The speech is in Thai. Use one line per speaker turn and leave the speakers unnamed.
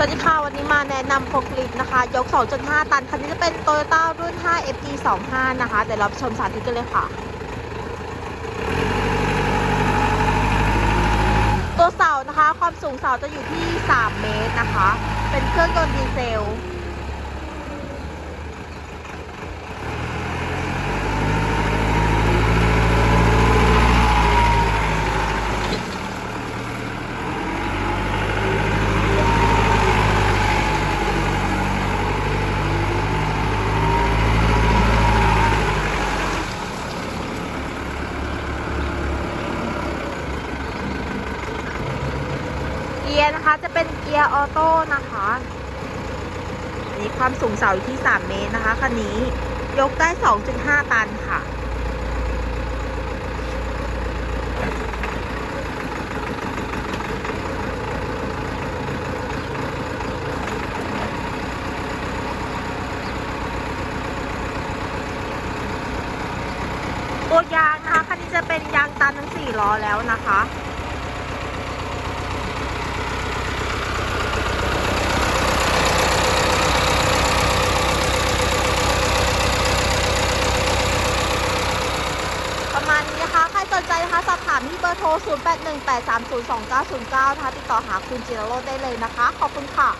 สวัสดีค่ะ วันนี้มาแนะนำโฟกลิฟนะคะ ยก 2.5 ตัน คันนี้จะเป็นโตโยต้ารุ่น 5 FG 25นะคะ เดี๋ยวเราชมสาธิตกันเลยค่ะ ตัวเสานะคะ ความสูงเสาจะอยู่ที่ 3 เมตรนะคะ เป็นเครื่องยนต์ดีเซล เกียร์นะคะจะเป็นเกียร์ออโต้นะคะนนี้ความสูงเสาอยู่ที่ 3 เมตรนะคะคันนี้ยกได้ 2.5 ตันค่ะ ตัวยางนะคะคันนี้จะเป็นยางตันทั้ง 4 ล้อแล้วนะคะานี้นะคะ ใครสนใจนะคะสอบถามที่เบอร์โทร 0818302909นะคะติดต่อหาคุณจิรโรจน์ได้เลยนะคะ ขอบคุณค่ะ